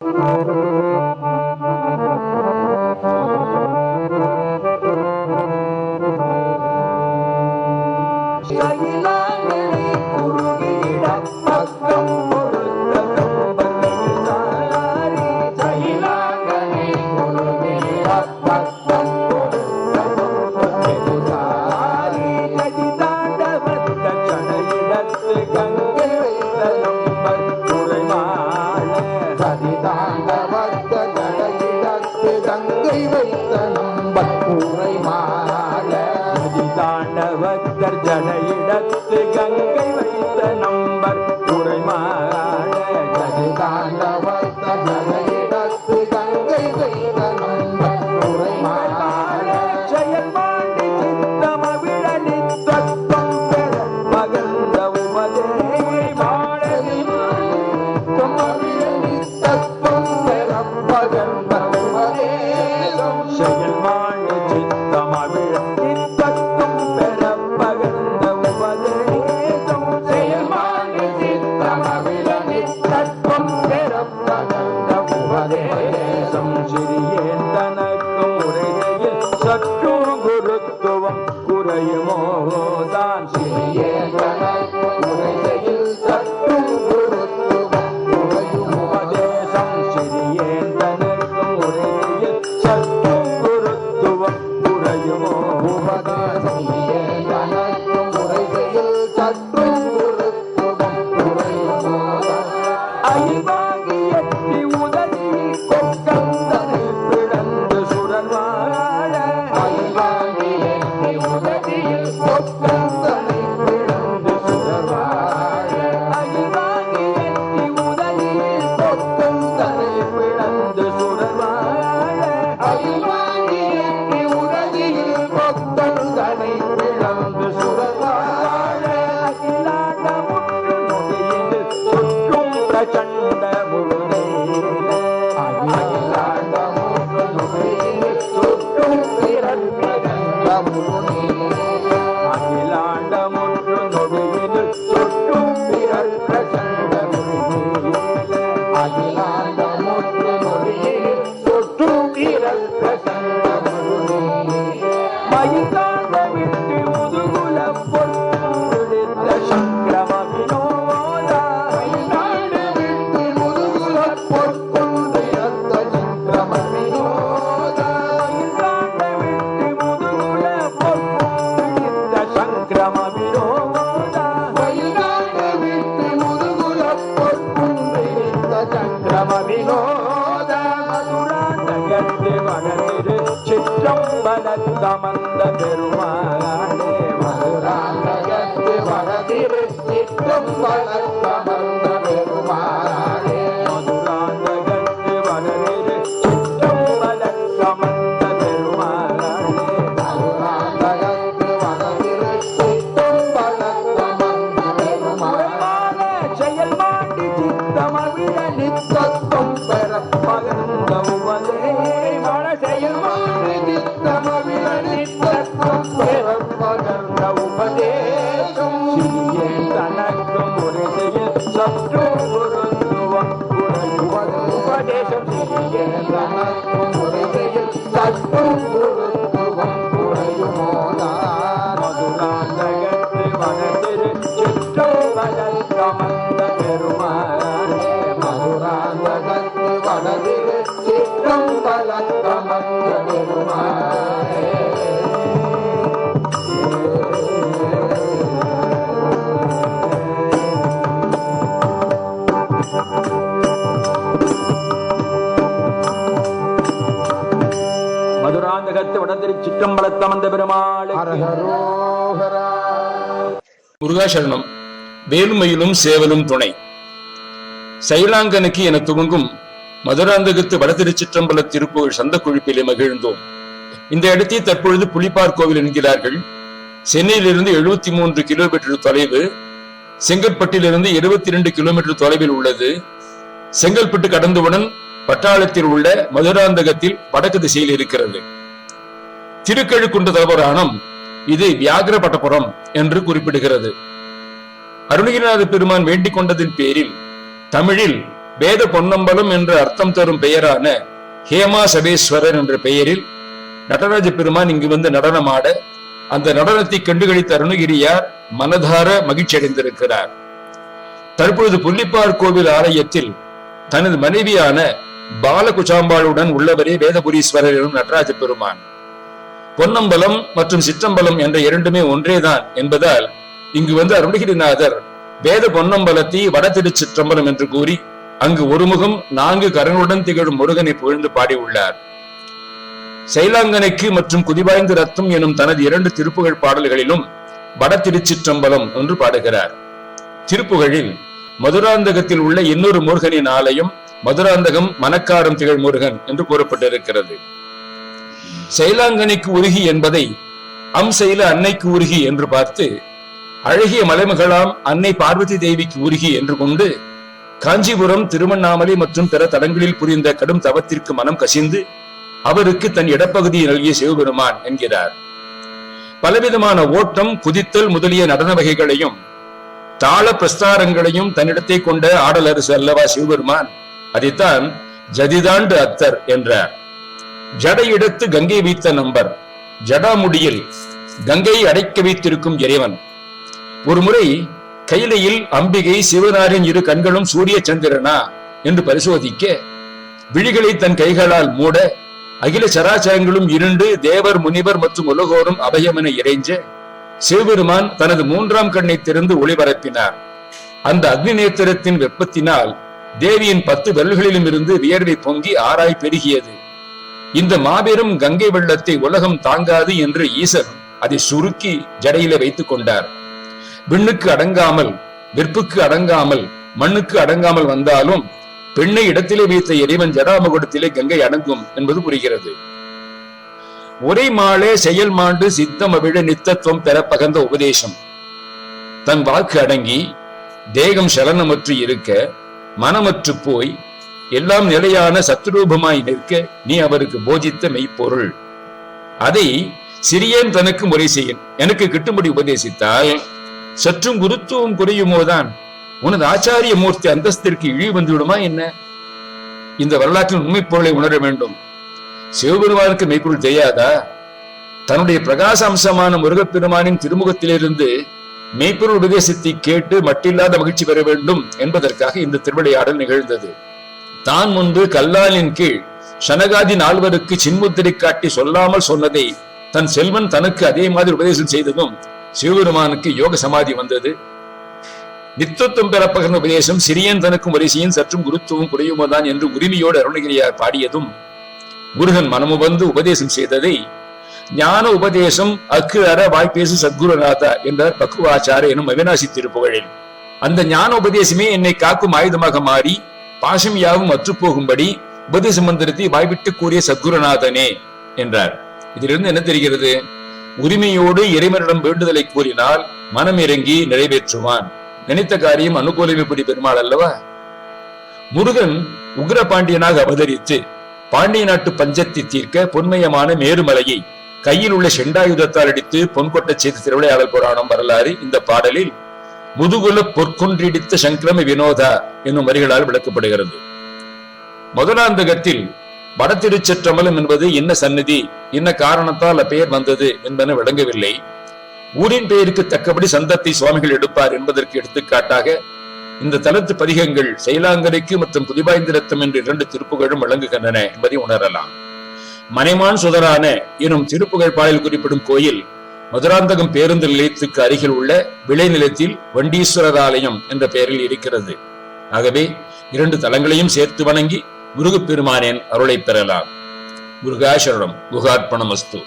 Müzik ನಡೆಯಿರಿ Ramuruni முருகாசரணம் வேலுமையிலும் சேவலும் துணை. சைலாங்கனுக்கு என துவங்கும் மதுராந்தகத்து வடதிருச்சிற்றம்பல திருப்புகழ் சந்த குழிப்பிலே மகிழ்ந்தோம். இந்த இடத்தை தற்பொழுது புலிப்பார் கோவில் என்கிறார்கள். சென்னையிலிருந்து எழுபத்தி மூன்று கிலோமீட்டர் தொலைவு செங்கல்பட்டிலிருந்து இருபத்தி ரெண்டு கிலோமீட்டர் தொலைவில் உள்ளது. செங்கல்பட்டு கடந்தவுடன் பட்டாளத்தில் உள்ள மதுராந்தகத்தில் வடக்கு திசையில் இருக்கிறது. திருக்கழுக்குண்டு தலபுராணம் இது வியாகரபட்டபுரம் என்று குறிப்பிடுகிறது. அருணகிரிநாத பெருமான் வேண்டிக் கொண்டதின் பேரில் தமிழில் வேத பொன்னம்பலம் என்று அர்த்தம் தரும் பெயரான ஹேமா சபேஸ்வரர் என்ற பெயரில் நடராஜ பெருமான் இங்கு வந்து நடனமாட அந்த நடனத்தை கண்டுகளித்த அருணகிரியார் மனதார மகிழ்ச்சி அடைந்திருக்கிறார் தற்பொழுது புள்ளிப்பார் கோவில் ஆலயத்தில் தனது மனைவியான பாலகுச்சாம்பாளுடன் உள்ளவரே வேதபுரீஸ்வரர் எனும் நடராஜ பெருமான். பொன்னம்பலம் மற்றும் சிற்றம்பலம் என்ற இரண்டுமே ஒன்றேதான் என்பதால் இங்கு வந்து அருணகிரிநாதர் வேத பொன்னம்பலத்தை வட திருச்சிற்றம்பலம் என்று கூறி அங்கு ஒருமுகம் நான்கு கரங்களுடன் திகழும் முருகனை புகழ்ந்து பாடியுள்ளார். சைலாங்கனைக்கு மற்றும் குதிவாய்ந்து ரத்தம் எனும் தனது இரண்டு திருப்புகழ் பாடல்களிலும் வடதிருச்சிற்றம்பலம் என்று பாடுகிறார். திருப்புகழில் மதுராந்தகத்தில் உள்ள இன்னொரு முருகனின் ஆலயம் மதுராந்தகம் மணக்காரம் திகழ் முருகன் என்று கூறப்பட்டிருக்கிறது. செயலாங்கனைக்கு உருகி என்பதை அம் செயல அன்னைக்கு உருகி என்று பார்த்து அழகிய மலைமகளாம் அன்னை பார்வதி தேவிக்கு உருகி என்று கொண்டு காஞ்சிபுரம் திருவண்ணாமலை மற்றும் பிற தலங்களில் புரிந்த கடும் தவத்திற்கு மனம் கசிந்து அவருக்கு தன் இடப்பகுதியை நல்கிய சிவபெருமான் என்கிறார். பலவிதமான ஓட்டம் குதித்தல் முதலிய நடன வகைகளையும் தாள பிரஸ்தாரங்களையும் தன்னிடத்தை கொண்ட ஆடலரசு அல்லவா சிவபெருமான் அதைத்தான் ஜதிதாண்டு அத்தர் என்றார். ஜடையிடத்து கங்கை வைத்த நம்பர். ஜடாமுடியில் கங்கையை அடைக்க வைத்திருக்கும் இறைவன். ஒரு முறை கைலையில் அம்பிகை சிவனாரின் இரு கண்களும் சூரிய சந்திரனா என்று பரிசோதிக்க விழிகளை தன் கைகளால் மூட அகில சராச்சரங்களும் இருண்டு தேவர் முனிவர் மற்றும் உலகோரும் அபயம் என இறைஞ்ச சிவபெருமான் தனது மூன்றாம் கண்ணை திறந்து ஒளிபரப்பினார் அந்த அக்னி நேத்திரத்தின் வெப்பத்தினால் தேவியின் பத்து விரல்களிலும் இருந்து வியர்வை பொங்கி ஆராய் பெருகியது. இந்த மாபெரும் கங்கை வெள்ளத்தை உலகம் தாங்காது என்று ஈசர் அதை சுருக்கி ஜடையில வைத்துக் கொண்டார். விண்ணுக்கு அடங்காமல் வெற்புக்கு அடங்காமல் மண்ணுக்கு அடங்காமல் வந்தாலும் பெண்ணை இடத்திலே வைத்த இறைவன் ஜடாமகுடத்திலே கங்கை அடங்கும் என்பது புரிகிறது. ஒரே மாலே செயல் மாண்டு சித்தம் அவிழ நித்தத்துவம் பெற பகந்த உபதேசம். தன் வாக்கு அடங்கி தேகம் சலனமற்று இருக்க மனமற்று போய் எல்லாம் நிலையான சத்ரூபமாய் நிற்க நீ அவருக்கு போதித்த மெய்ப்பொருள். அதை சிறியன் தனக்கு முறை செய்யும் எனக்கு கிட்டும்படி உபதேசித்தால் சற்றும் குருத்துவம் குறையுமோதான். உனது ஆச்சாரிய மூர்த்தி அந்தஸ்திற்கு இழி வந்துவிடுமா என்ன? இந்த வரலாற்றின் உண்மை பொருளை உணர வேண்டும். சிவபெருமானுக்கு மெய்ப்பொருள் தெரியாதா? தன்னுடைய பிரகாச அம்சமான முருகப்பெருமானின் திருமுகத்திலிருந்து மெய்ப்பொருள் உபதேசத்தை கேட்டு மட்டில்லாத மகிழ்ச்சி பெற வேண்டும் என்பதற்காக இந்த திருவிளையாடல் நிகழ்ந்தது. தான் முன்பு கல்லாலின் கீழ் சனகாதி நால்வருக்கு சின்முத்திரை காட்டி சொல்லாமல் சொன்னதை தன் செல்வன் தனக்கு அதே மாதிரி உபதேசம் செய்ததும் சிவபெருமானுக்கு யோக சமாதி வந்தது. நித்தத்துவம் பெறப்பகிர்ந்த உபதேசம் சிறியன் தனக்கும் வரிசையும் சற்றும் குருத்துவம் குறையுமோதான் என்று உரிமையோடு அருணகிரியார் பாடியதும் முருகன் மனமுபந்து உபதேசம் செய்ததை ஞான உபதேசம் அக்கு அற வாய்ப்பேசு சத்குருநாதா என்றார் பக்குவாச்சார எனும் அவினாசி திருப்புகழில் அந்த ஞான உபதேசமே என்னை காக்கும் ஆயுதமாக மாறி பாஷம் யாவும் அற்றுப்போகும்படி உபதேச மந்திரத்தை வாய்விட்டு கூறிய சத்குருநாதனே என்றார். இதிலிருந்து என்ன தெரிகிறது? உரிமையோடு இறைவனிடம் வேண்டுதலை கூறினால் மனம் இறங்கி நிறைவேற்றுவான். நினைத்த காரியம் அனுகூலமைப்படி பெருமாள் அல்லவா? முருகன் உக்ர பாண்டியனாக அவதரித்து பாண்டிய நாட்டு பஞ்சத்தை தீர்க்க பொன்மயமான மேருமலையை கையில் உள்ள செண்டாயுதத்தால் அடித்து பொன்கொட்ட செய்த திருவிளையாடல் புராணம் வரலாறு இந்த பாடலில் முதுகுல பொற்கொன்றிடித்த சங்கிரம வினோதா என்னும் வரிகளால் விளக்கப்படுகிறது. முதலாந்தகத்தில் வட என்பது என்ன சந்நிதி என்ன காரணத்தால் அப்பெயர் வந்தது என்பன விளங்கவில்லை. ஊரின் பெயருக்கு தக்கபடி சந்தத்தை சுவாமிகள் எடுப்பார் என்பதற்கு எடுத்துக்காட்டாக இந்த தலத்து பதிகங்கள் செயலாங்கரைக்கு மற்றும் புதிபாய்ந்திரத்தம் என்று இரண்டு திருப்புகழும் வழங்குகின்றன என்பதை உணரலாம். மனைமான் சுதரான எனும் திருப்புகழ் பாடல் குறிப்பிடும் கோயில் மதுராந்தகம் பேருந்து நிலையத்துக்கு அருகில் உள்ள விளைநிலத்தில் வண்டீஸ்வரர் ஆலயம் என்ற பெயரில் இருக்கிறது. ஆகவே இரண்டு தலங்களையும் சேர்த்து வணங்கி முருகப்பெருமானேன் அருளை பெறலாம். முருகாசரணம் குகார்ப்பணமஸ்து